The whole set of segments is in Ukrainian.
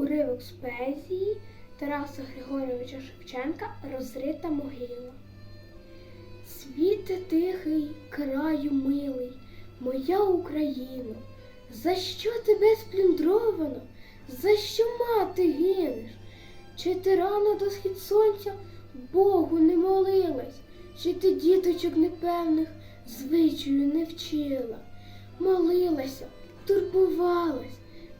Уривок з поезії Тараса Григоровича Шевченка Розрита могила. Світе тихий, краю милий, моя Україно, за що тебе сплюндровано, за що мати гинеш? Чи ти рано до схід сонця Богу не молилась, чи ти діточок непевних звичаю не вчила? Молилася, турбувалась,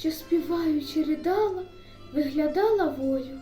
що співаючи ридала, виглядала волю.